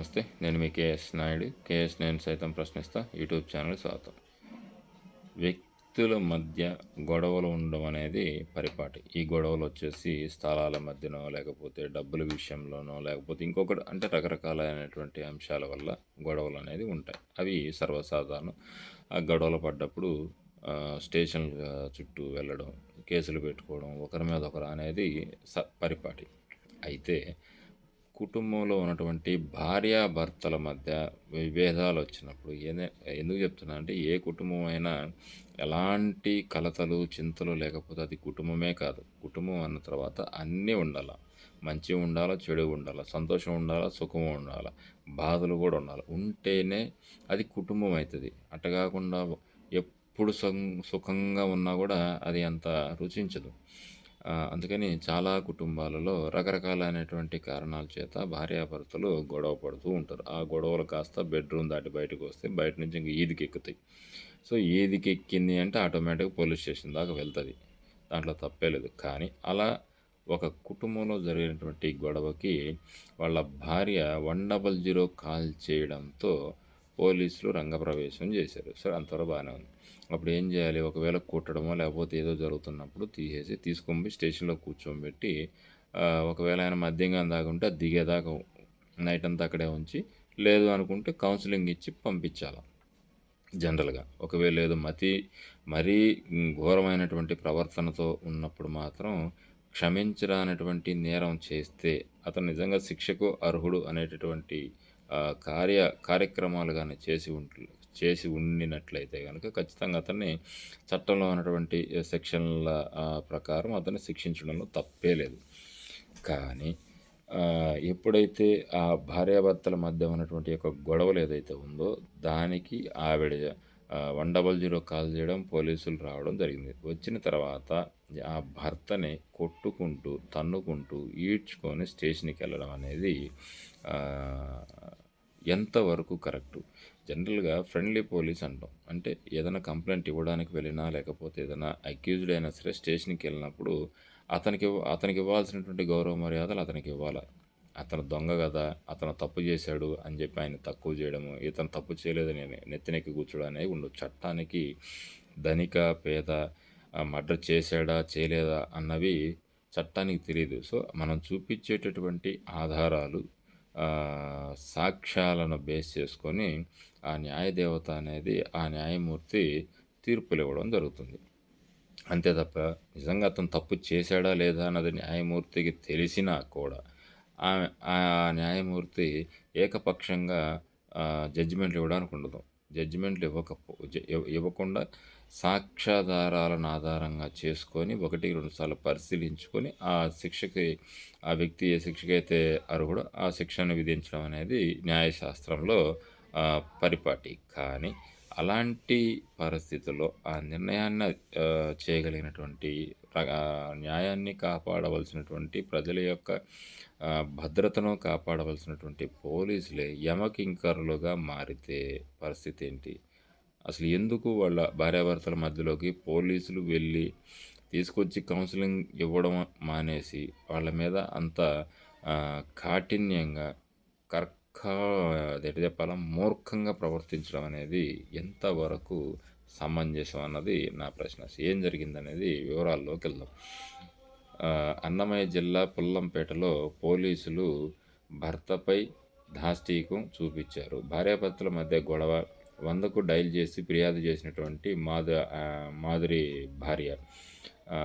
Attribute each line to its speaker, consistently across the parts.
Speaker 1: నమస్తే నేను మీ KS Naidu. KS నేను సైతం ప్రశ్నిస్తా. యూట్యూబ్ ఛానల్ స్వాగతం. వ్యక్తుల మధ్య గొడవలు ఉండడం అనేది పరిపాటి. ఈ గొడవలు వచ్చేసి స్థలాల మధ్యనో లేకపోతే డబ్బుల విషయంలోనో లేకపోతే ఇంకొకటి అంటే రకరకాలైనటువంటి అంశాల వల్ల గొడవలు అనేది ఉంటాయి. అవి సర్వసాధారణం. ఆ గొడవలు పడ్డప్పుడు స్టేషన్ చుట్టూ వెళ్ళడం కేసులు పెట్టుకోవడం ఒకరి మీద ఒకరు అనేది స పరిపాటి. అయితే కుటుంబంలో ఉన్నటువంటి భార్యాభర్తల మధ్య విభేదాలు వచ్చినప్పుడు ఏదే ఎందుకు చెప్తున్నా అంటే ఏ కుటుంబం అయినా ఎలాంటి కలతలు చింతలు లేకపోతే అది కుటుంబమే కాదు. కుటుంబం అన్న తర్వాత అన్నీ ఉండాల. మంచి ఉండాలా చెడు ఉండాలా సంతోషం ఉండాలా సుఖం ఉండాలా బాధలు కూడా ఉండాలి. ఉంటేనే అది కుటుంబం అవుతుంది అటకాకుండా ఎప్పుడు సుఖంగా ఉన్నా కూడా అది అంత రుచించదు. అందుకని చాలా కుటుంబాలలో రకరకాలైనటువంటి కారణాల చేత భార్యాభర్తలు గొడవ పడుతూ ఉంటారు. ఆ గొడవలు కాస్త బెడ్రూమ్ దాటి బయటకు వస్తే బయట నుంచి ఇంక ఈదికి ఎక్కుతాయి సో ఈదికి ఎక్కింది అంటే ఆటోమేటిక్గా పోలీస్ స్టేషన్ దాకా వెళ్తుంది. దాంట్లో తప్పే లేదు. కానీ అలా ఒక కుటుంబంలో జరిగినటువంటి గొడవకి వాళ్ళ భార్య వన్ డబల్ జీరో కాల్ చేయడంతో పోలీసులు రంగప్రవేశం చేశారు. సరే అంతవరకు బాగానే ఉంది. అప్పుడు ఏం చేయాలి? ఒకవేళ కుట్టడమో లేకపోతే ఏదో జరుగుతున్నప్పుడు తీసేసి తీసుకొని పోయి స్టేషన్లో కూర్చోబెట్టి ఒకవేళ ఆయన మద్యంగా దాకుంటే అది దిగేదాకా నైట్ అంతా అక్కడే ఉంచి లేదు అనుకుంటే కౌన్సిలింగ్ ఇచ్చి పంపించాలి. జనరల్గా ఒకవేళ లేదు మతి మరీ ఘోరమైనటువంటి ప్రవర్తనతో ఉన్నప్పుడు మాత్రం క్షమించరానటువంటి నేరం చేస్తే అతను నిజంగా శిక్షకు అర్హుడు అనేటటువంటి కార్య కార్యక్రమాలు కానీ చేసి ఉంటు చేసి ఉండినట్లయితే కనుక ఖచ్చితంగా అతన్ని చట్టంలో ఉన్నటువంటి సెక్షన్ల ప్రకారం అతన్ని శిక్షించడంలో తప్పే లేదు. కానీ ఎప్పుడైతే ఆ భార్యాభర్తల మధ్య ఉన్నటువంటి యొక్క గొడవలు ఏదైతే ఉందో దానికి ఆవిడ వన్ డబల్ జీరో కాల్ చేయడం పోలీసులు రావడం జరిగింది. వచ్చిన తర్వాత ఆ భర్తని కొట్టుకుంటూ తన్నుకుంటూ ఈడ్చుకొని స్టేషన్కి వెళ్ళడం అనేది ఎంతవరకు కరెక్టు? జనరల్గా ఫ్రెండ్లీ పోలీస్ అంటాం. అంటే ఏదైనా కంప్లైంట్ ఇవ్వడానికి వెళ్ళినా లేకపోతే ఏదైనా అక్యూజ్డ్ అయినా సరే స్టేషన్కి వెళ్ళినప్పుడు అతనికి అతనికి ఇవ్వాల్సినటువంటి గౌరవ మర్యాదలు అతనికి ఇవ్వాలి? అతను దొంగ కదా అతను తప్పు చేశాడు అని చెప్పి ఆయన తక్కువ చేయడము ఇతను తప్పు చేయలేదని నెత్తినెక్కి కూర్చోడం అనేది ఉండదు చట్టానికి ధనిక పేద మర్డర్ చేశాడా చేయలేదా అన్నవి చట్టానికి తెలియదు. సో మనం చూపించేటటువంటి ఆధారాలు సాక్ష్యాలను బేస్ చేసుకొని ఆ న్యాయదేవత అనేది ఆ న్యాయమూర్తి తీర్పులు ఇవ్వడం జరుగుతుంది. అంతే తప్ప నిజంగా అతను తప్పు చేశాడా లేదా అన్నది న్యాయమూర్తికి తెలిసినా కూడా ఆ న్యాయమూర్తి ఏకపక్షంగా జడ్జిమెంట్లు ఇవ్వడానికి ఉండదు. జడ్జిమెంట్లు ఇవ్వకపో ఇవ్వకుండా సాక్ష్యాధారాలను ఆధారంగా చేసుకొని ఒకటి రెండు సార్లు పరిశీలించుకొని ఆ శిక్షకి ఆ వ్యక్తి ఏ శిక్షకైతే అర్హుడు ఆ శిక్షను విధించడం అనేది న్యాయశాస్త్రంలో పరిపాటి. కానీ అలాంటి పరిస్థితుల్లో ఆ నిర్ణయాన్ని చేయగలిగినటువంటి న్యాయాన్ని కాపాడవలసినటువంటి ప్రజల యొక్క భద్రతను కాపాడవలసినటువంటి పోలీసులే యమకింకరులుగా మారితే పరిస్థితి ఏంటి? అసలు ఎందుకు వాళ్ళ భార్యాభర్తల మధ్యలోకి పోలీసులు వెళ్ళి తీసుకొచ్చి కౌన్సిలింగ్ ఇవ్వడం మానేసి వాళ్ళ మీద అంత కాఠిన్యంగా కరెక్ట్ అదేంటి చెప్పాలా మూర్ఖంగా ప్రవర్తించడం అనేది ఎంతవరకు సమంజసం అన్నది నా ప్రశ్న. ఏం జరిగిందనేది వివరాల్లోకి వెళ్దాం. అన్నమయ్య జిల్లా పుల్లంపేటలో పోలీసులు భర్తపై దాష్టీకం చూపించారు. భార్యాభర్తల మధ్య గొడవ వందకు డైల్ చేసి ఫిర్యాదు చేసినటువంటి మాధు మాధురి భార్య.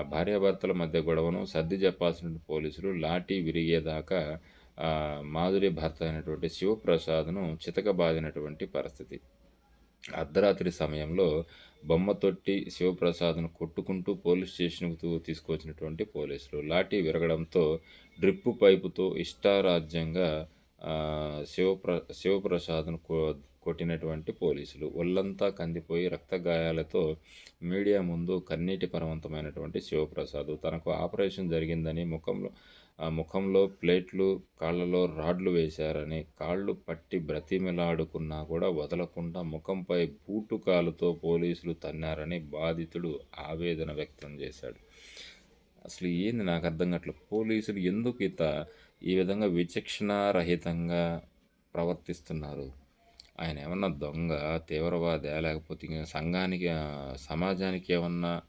Speaker 1: భార్యాభర్తల మధ్య గొడవను సర్ది చెప్పాల్సిన పోలీసులు లాఠీ విరిగేదాకా మాధురి భర్త అయినటువంటి శివప్రసాద్ను చితకబాదినటువంటి పరిస్థితి. అర్ధరాత్రి సమయంలో బొమ్మ తొట్టి శివప్రసాద్ను కొట్టుకుంటూ పోలీస్ స్టేషన్కు తీసుకొచ్చినటువంటి పోలీసులు లాఠీ విరగడంతో డ్రిప్పు పైపుతో ఇష్టారాజ్యంగా శివప్ర శివప్రసాద్ను కొట్టినటువంటి పోలీసులు ఒళ్ళంతా కందిపోయి రక్త గాయాలతో మీడియా ముందు కన్నీటి పరవంతమైనటువంటి శివప్రసాద్ తనకు ఆపరేషన్ జరిగిందని ముఖంలో ఆ ముఖంలో ప్లేట్లు కాళ్ళలో రాడ్లు వేశారని కాళ్ళు పట్టి బ్రతిమిలాడుకున్నా కూడా వదలకుండా ముఖంపై బూటుకాలుతో పోలీసులు తన్నారని బాధితుడు ఆవేదన వ్యక్తం చేశాడు. అసలు ఏంది నాకు అర్థం కావట్లేదు. పోలీసులు ఎందుకు ఇత ఈ విధంగా విచక్షణారహితంగా ప్రవర్తిస్తున్నారు? ఆయన ఏమన్నా దొంగ తీవ్రవాద లేకపోతే సంఘానికి సమాజానికి ఏమన్నా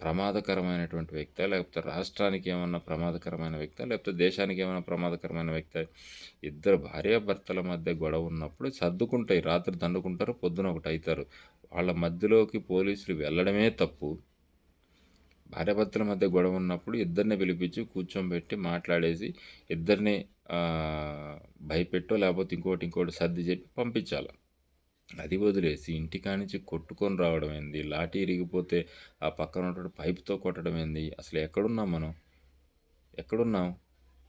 Speaker 1: ప్రమాదకరమైనటువంటి వ్యక్తి లేకపోతే రాష్ట్రానికి ఏమన్నా ప్రమాదకరమైన వ్యక్తి లేకపోతే దేశానికి ఏమైనా ప్రమాదకరమైన వ్యక్తి ఇద్దరు భార్యాభర్తల మధ్య గొడవ ఉన్నప్పుడు సర్దుకుంటాయి రాత్రి దండుకుంటారు పొద్దున ఒకటి అవుతారు వాళ్ళ మధ్యలోకి పోలీసులు వెళ్ళడమే తప్పు. భార్యాభర్తల మధ్య గొడవ ఉన్నప్పుడు ఇద్దరిని పిలిపించి కూర్చోబెట్టి మాట్లాడేసి ఇద్దరిని భయపెట్టో లేకపోతే ఇంకోటి ఇంకోటి సర్ది చెప్పి పంపించాలి. అది వదిలేసి ఇంటికానించి కొట్టుకొని రావడం ఏంది? లాఠీ ఇరిగిపోతే ఆ పక్కన ఉన్నటువంటి పైపుతో కొట్టడం ఏంది? అసలు ఎక్కడున్నాం మనం? ఎక్కడున్నాం?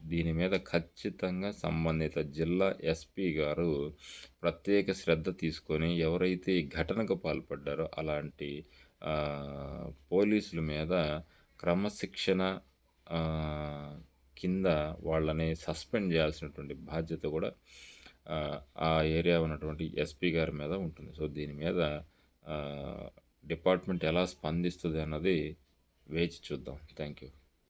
Speaker 1: దీని మీద ఖచ్చితంగా సంబంధిత జిల్లా ఎస్పీ గారు ప్రత్యేక శ్రద్ధ తీసుకొని ఎవరైతే ఈ ఘటనకు పాల్పడ్డారో అలాంటి పోలీసుల మీద క్రమశిక్షణ కింద వాళ్ళని సస్పెండ్ చేయాల్సినటువంటి బాధ్యత కూడా ఆ, ఏరియా ఉన్నటువంటి ఎస్పీ గారి మీద ఉంటుంది. సో దీని మీద డిపార్ట్మెంట్ ఎలా స్పందిస్తుంది అన్నది వేచి చూద్దాం. Thank you